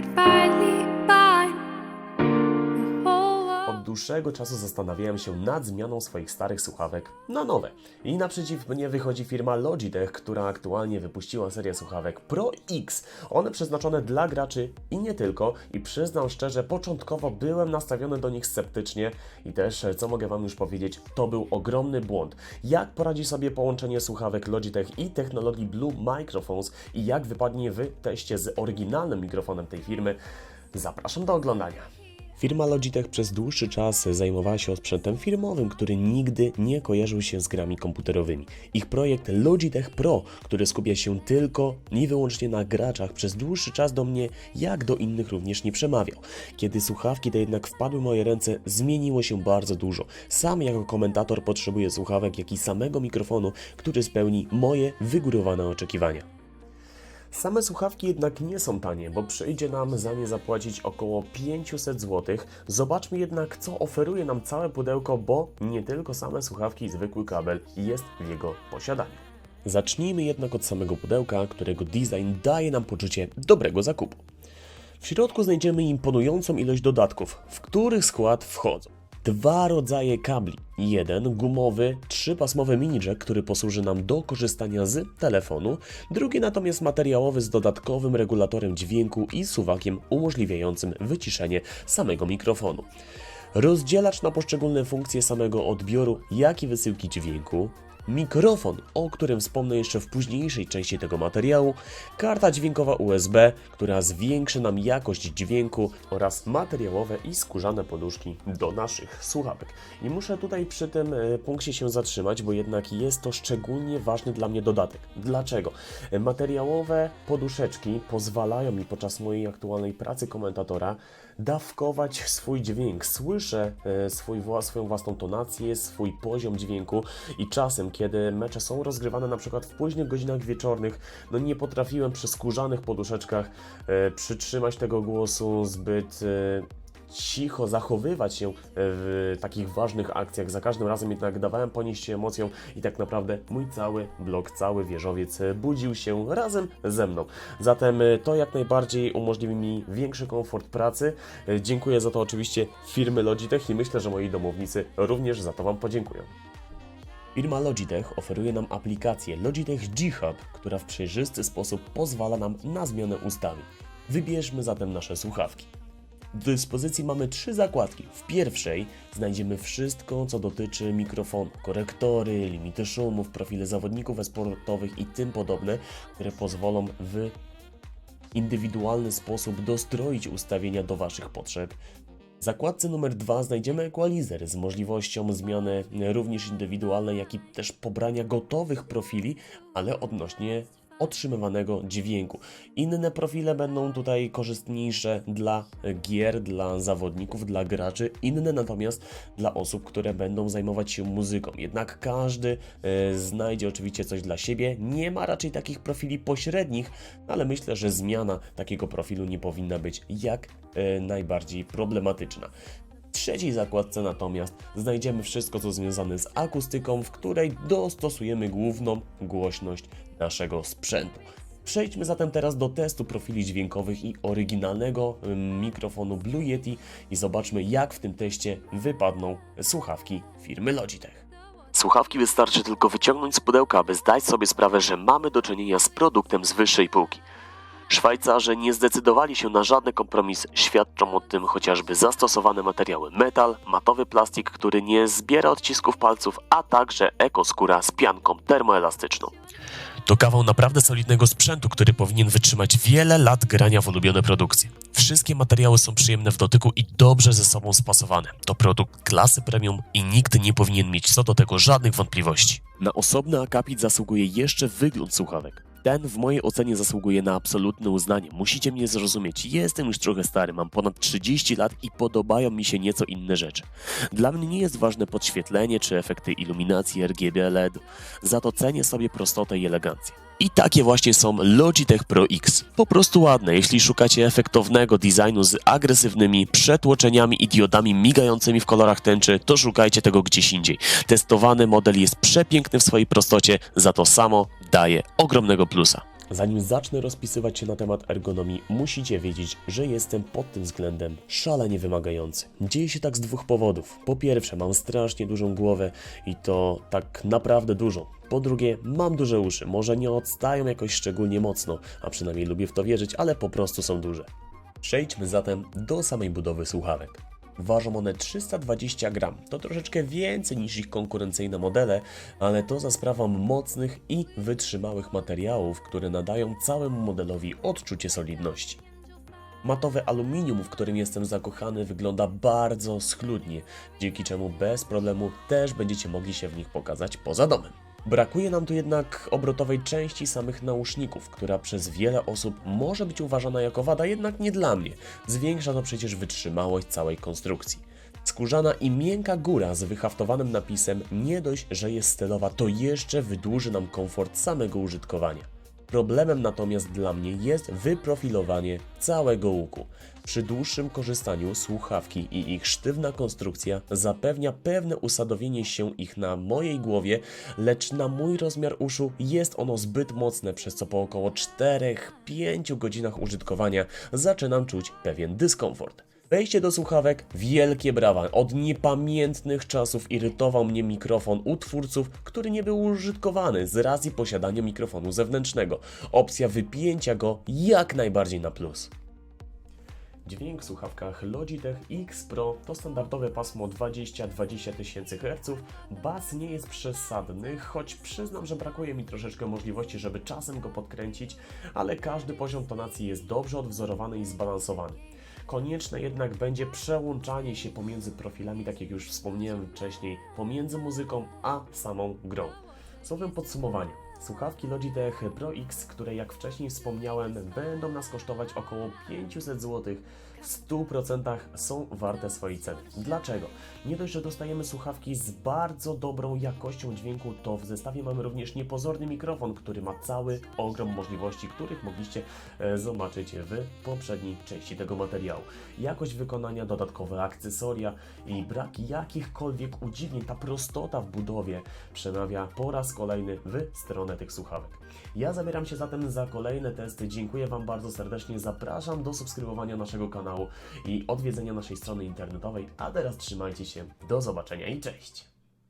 that finally dłuższego czasu zastanawiałem się nad zmianą swoich starych słuchawek na nowe. I naprzeciw mnie wychodzi firma Logitech, która aktualnie wypuściła serię słuchawek Pro X. One przeznaczone dla graczy i nie tylko. I przyznam szczerze, początkowo byłem nastawiony do nich sceptycznie i też, co mogę Wam już powiedzieć, to był ogromny błąd. Jak poradzi sobie połączenie słuchawek Logitech i technologii Blue Microphones i jak wypadnie w teście z oryginalnym mikrofonem tej firmy, zapraszam do oglądania. Firma Logitech przez dłuższy czas zajmowała się sprzętem firmowym, który nigdy nie kojarzył się z grami komputerowymi. Ich projekt Logitech Pro, który skupia się tylko i wyłącznie na graczach, przez dłuższy czas do mnie, jak do innych również nie przemawiał. Kiedy słuchawki te jednak wpadły w moje ręce, zmieniło się bardzo dużo. Sam jako komentator potrzebuję słuchawek, jak i samego mikrofonu, który spełni moje wygórowane oczekiwania. Same słuchawki jednak nie są tanie, bo przyjdzie nam za nie zapłacić około 500 zł. Zobaczmy jednak, co oferuje nam całe pudełko, bo nie tylko same słuchawki i zwykły kabel jest w jego posiadaniu. Zacznijmy jednak od samego pudełka, którego design daje nam poczucie dobrego zakupu. W środku znajdziemy imponującą ilość dodatków, w których skład wchodzą dwa rodzaje kabli. Jeden gumowy, trzypasmowy mini jack, który posłuży nam do korzystania z telefonu, drugi natomiast materiałowy z dodatkowym regulatorem dźwięku i suwakiem umożliwiającym wyciszenie samego mikrofonu. Rozdzielacz na poszczególne funkcje samego odbioru, jak i wysyłki dźwięku, mikrofon, o którym wspomnę jeszcze w późniejszej części tego materiału, karta dźwiękowa USB, która zwiększy nam jakość dźwięku oraz materiałowe i skórzane poduszki do naszych słuchawek. I muszę tutaj przy tym e, punkcie się zatrzymać, bo jednak jest to szczególnie ważny dla mnie dodatek. Dlaczego? E, Materiałowe poduszeczki pozwalają mi podczas mojej aktualnej pracy komentatora dawkować swój dźwięk. Słyszę e, swój, swoją własną tonację, swój poziom dźwięku i czasem, kiedy mecze są rozgrywane na przykład w późnych godzinach wieczornych, no nie potrafiłem przy skórzanych poduszeczkach e, przytrzymać tego głosu zbyt e, cicho zachowywać się e, w takich ważnych akcjach. Za każdym razem jednak dawałem ponieść emocjom i tak naprawdę mój cały blok, cały wieżowiec e, budził się razem ze mną. Zatem e, to jak najbardziej umożliwi mi większy komfort pracy. Dziękuję za to oczywiście firmy Logitech i myślę, że moi domownicy również za to Wam podziękują. Firma Logitech oferuje nam aplikację Logitech G Hub, która w przejrzysty sposób pozwala nam na zmianę ustawień. Wybierzmy zatem nasze słuchawki. W dyspozycji mamy trzy zakładki. W pierwszej znajdziemy wszystko, co dotyczy mikrofonu, korektory, limity szumów, profile zawodników e-sportowych i tym podobne, które pozwolą w indywidualny sposób dostroić ustawienia do Waszych potrzeb. W zakładce numer 2 znajdziemy equalizer z możliwością zmiany również indywidualnej, jak i też pobrania gotowych profili, ale odnośnie otrzymywanego dźwięku. Inne profile będą tutaj korzystniejsze dla gier, dla zawodników, dla graczy, inne natomiast dla osób, które będą zajmować się muzyką. Jednak każdy e, znajdzie oczywiście coś dla siebie. Nie ma raczej takich profili pośrednich, ale myślę, że zmiana takiego profilu nie powinna być jak e, najbardziej problematyczna. Trzeciej zakładce natomiast znajdziemy wszystko, co związane z akustyką, w której dostosujemy główną głośność naszego sprzętu. Przejdźmy zatem teraz do testu profili dźwiękowych i oryginalnego mikrofonu Blue Yeti i zobaczmy, jak w tym teście wypadną słuchawki firmy Logitech. Słuchawki wystarczy tylko wyciągnąć z pudełka, aby zdać sobie sprawę, że mamy do czynienia z produktem z wyższej półki. Szwajcarzy nie zdecydowali się na żadny kompromis, świadczą o tym chociażby zastosowane materiały metal, matowy plastik, który nie zbiera odcisków palców, a także ekoskóra z pianką termoelastyczną. To kawał naprawdę solidnego sprzętu, który powinien wytrzymać wiele lat grania w ulubione produkcje. Wszystkie materiały są przyjemne w dotyku i dobrze ze sobą spasowane. To produkt klasy premium i nikt nie powinien mieć co do tego żadnych wątpliwości. Na osobny akapit zasługuje jeszcze wygląd słuchawek. Ten w mojej ocenie zasługuje na absolutne uznanie. Musicie mnie zrozumieć. Jestem już trochę stary, mam ponad 30 lat i podobają mi się nieco inne rzeczy. Dla mnie nie jest ważne podświetlenie czy efekty iluminacji RGB LED, za to cenię sobie prostotę i elegancję. I takie właśnie są Logitech Pro X. Po prostu ładne. Jeśli szukacie efektownego designu z agresywnymi przetłoczeniami i diodami migającymi w kolorach tęczy, to szukajcie tego gdzieś indziej. Testowany model jest przepiękny w swojej prostocie, za to samo daje ogromnego plusa. Zanim zacznę rozpisywać się na temat ergonomii, musicie wiedzieć, że jestem pod tym względem szalenie wymagający. Dzieje się tak z dwóch powodów. Po pierwsze, mam strasznie dużą głowę i to tak naprawdę dużą. Po drugie, mam duże uszy. Może nie odstają jakoś szczególnie mocno, a przynajmniej lubię w to wierzyć, ale po prostu są duże. Przejdźmy zatem do samej budowy słuchawek. Ważą one 320 gram. To troszeczkę więcej niż ich konkurencyjne modele, ale to za sprawą mocnych i wytrzymałych materiałów, które nadają całemu modelowi odczucie solidności. Matowe aluminium, w którym jestem zakochany, wygląda bardzo schludnie, dzięki czemu bez problemu też będziecie mogli się w nich pokazać poza domem. Brakuje nam tu jednak obrotowej części samych nauszników, która przez wiele osób może być uważana jako wada, jednak nie dla mnie. Zwiększa to przecież wytrzymałość całej konstrukcji. Skórzana i miękka góra z wyhaftowanym napisem nie dość, że jest stylowa, to jeszcze wydłuży nam komfort samego użytkowania. Problemem natomiast dla mnie jest wyprofilowanie całego łuku. Przy dłuższym korzystaniu słuchawki i ich sztywna konstrukcja zapewnia pewne usadowienie się ich na mojej głowie, lecz na mój rozmiar uszu jest ono zbyt mocne, przez co po około 4-5 godzinach użytkowania zaczynam czuć pewien dyskomfort. Wejście do słuchawek, wielkie brawa. Od niepamiętnych czasów irytował mnie mikrofon u twórców, który nie był użytkowany z racji posiadania mikrofonu zewnętrznego. Opcja wypięcia go jak najbardziej na plus. Dźwięk w słuchawkach Logitech X Pro to standardowe pasmo 20-20 tysięcy Hz. Bas nie jest przesadny, choć przyznam, że brakuje mi troszeczkę możliwości, żeby czasem go podkręcić, ale każdy poziom tonacji jest dobrze odwzorowany i zbalansowany. Konieczne jednak będzie przełączanie się pomiędzy profilami, tak jak już wspomniałem wcześniej, pomiędzy muzyką a samą grą. Słowem podsumowania. Słuchawki Logitech Pro X, które jak wcześniej wspomniałem, będą nas kosztować około 500 zł, w 100% są warte swojej ceny. Dlaczego? Nie dość, że dostajemy słuchawki z bardzo dobrą jakością dźwięku, to w zestawie mamy również niepozorny mikrofon, który ma cały ogrom możliwości, których mogliście e, zobaczyć w poprzedniej części tego materiału. Jakość wykonania, dodatkowe akcesoria i brak jakichkolwiek udziwnień, ta prostota w budowie przemawia po raz kolejny w stronę tych słuchawek. Ja zabieram się zatem za kolejne testy. Dziękuję Wam bardzo serdecznie. Zapraszam do subskrybowania naszego kanału i odwiedzenia naszej strony internetowej. A teraz trzymajcie się. Do zobaczenia i cześć!